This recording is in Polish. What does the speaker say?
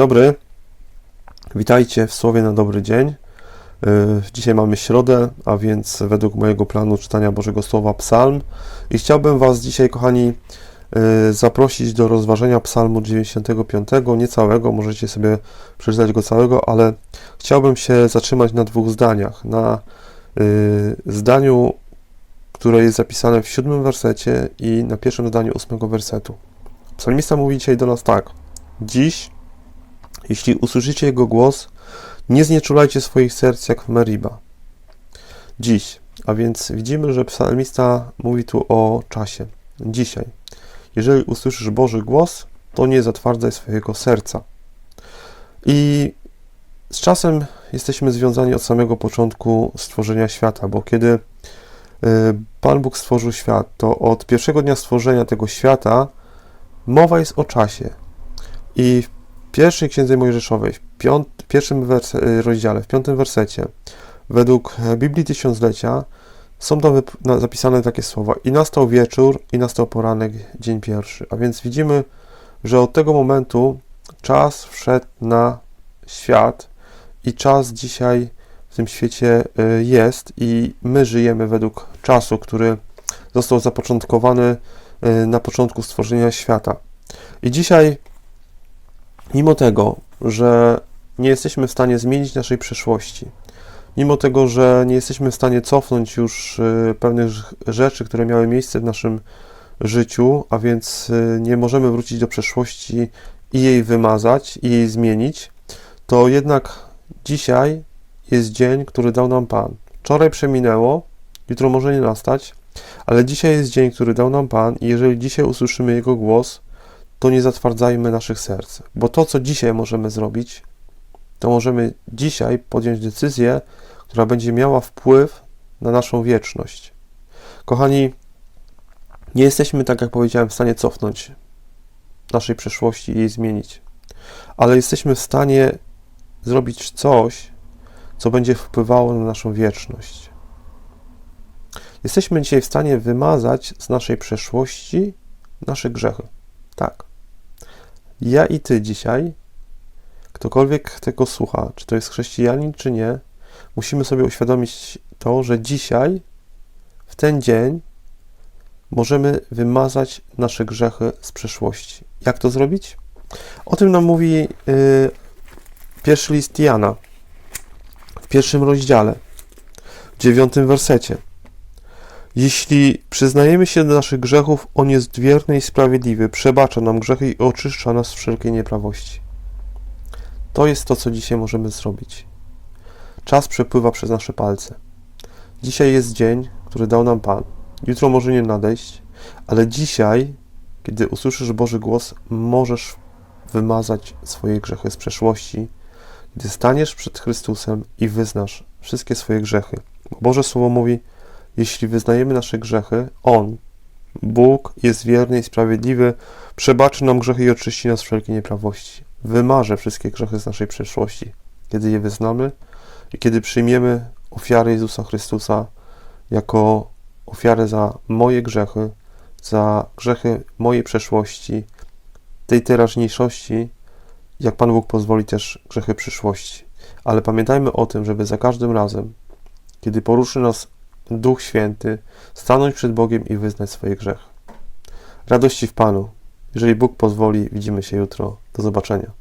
dobry. Witajcie w Słowie na dobry dzień. Yy, Dzisiaj mamy środę, a więc według mojego planu czytania Bożego Słowa Psalm. I chciałbym Was dzisiaj, kochani, yy, zaprosić do rozważenia Psalmu 95, nie całego, możecie sobie przeczytać go całego, ale chciałbym się zatrzymać na dwóch zdaniach. Na yy, zdaniu, które jest zapisane w siódmym wersecie i na pierwszym zdaniu ósmego wersetu. Psalmista mówi dzisiaj do nas tak. Dziś jeśli usłyszycie Jego głos, nie znieczulajcie swoich serc jak w Meriba. Dziś, a więc widzimy, że psalmista mówi tu o czasie. Dzisiaj. Jeżeli usłyszysz Boży głos, to nie zatwardzaj swojego serca. I z czasem jesteśmy związani od samego początku stworzenia świata, bo kiedy y, Pan Bóg stworzył świat, to od pierwszego dnia stworzenia tego świata mowa jest o czasie. I w pierwszej księdze Mojżeszowej, w piąt, pierwszym werse, y, rozdziale, w piątym wersecie, według Biblii Tysiąclecia, są tam zapisane takie słowa: I nastał wieczór, i nastał poranek, dzień pierwszy. A więc widzimy, że od tego momentu czas wszedł na świat i czas dzisiaj w tym świecie y, jest, i my żyjemy według czasu, który został zapoczątkowany y, na początku stworzenia świata. I dzisiaj mimo tego, że nie jesteśmy w stanie zmienić naszej przeszłości, mimo tego, że nie jesteśmy w stanie cofnąć już y, pewnych rzeczy, które miały miejsce w naszym życiu, a więc y, nie możemy wrócić do przeszłości i jej wymazać, i jej zmienić, to jednak dzisiaj jest dzień, który dał nam Pan. Wczoraj przeminęło, jutro może nie nastać, ale dzisiaj jest dzień, który dał nam Pan, i jeżeli dzisiaj usłyszymy Jego głos, to nie zatwardzajmy naszych serc, bo to, co dzisiaj możemy zrobić, to możemy dzisiaj podjąć decyzję, która będzie miała wpływ na naszą wieczność. Kochani, nie jesteśmy, tak jak powiedziałem, w stanie cofnąć naszej przeszłości i jej zmienić, ale jesteśmy w stanie zrobić coś, co będzie wpływało na naszą wieczność. Jesteśmy dzisiaj w stanie wymazać z naszej przeszłości nasze grzechy. Tak. Ja i ty dzisiaj, ktokolwiek tego słucha, czy to jest chrześcijanin, czy nie, musimy sobie uświadomić to, że dzisiaj, w ten dzień, możemy wymazać nasze grzechy z przeszłości. Jak to zrobić? O tym nam mówi yy, pierwszy list Jana w pierwszym rozdziale, w dziewiątym wersecie. Jeśli przyznajemy się do naszych grzechów, On jest wierny i sprawiedliwy, przebacza nam grzechy i oczyszcza nas z wszelkiej nieprawości. To jest to, co dzisiaj możemy zrobić. Czas przepływa przez nasze palce. Dzisiaj jest dzień, który dał nam Pan. Jutro może nie nadejść, ale dzisiaj, kiedy usłyszysz Boży głos, możesz wymazać swoje grzechy z przeszłości, gdy staniesz przed Chrystusem i wyznasz wszystkie swoje grzechy. Bo Boże Słowo mówi, jeśli wyznajemy nasze grzechy, On, Bóg, jest wierny i sprawiedliwy, przebaczy nam grzechy i oczyści nas z wszelkiej nieprawości. Wymarze wszystkie grzechy z naszej przeszłości, kiedy je wyznamy i kiedy przyjmiemy ofiarę Jezusa Chrystusa jako ofiarę za moje grzechy, za grzechy mojej przeszłości, tej teraźniejszości, jak Pan Bóg pozwoli też grzechy przyszłości. Ale pamiętajmy o tym, żeby za każdym razem, kiedy poruszy nas Duch Święty, stanąć przed Bogiem i wyznać swoje grzechy. Radości w Panu. Jeżeli Bóg pozwoli, widzimy się jutro. Do zobaczenia.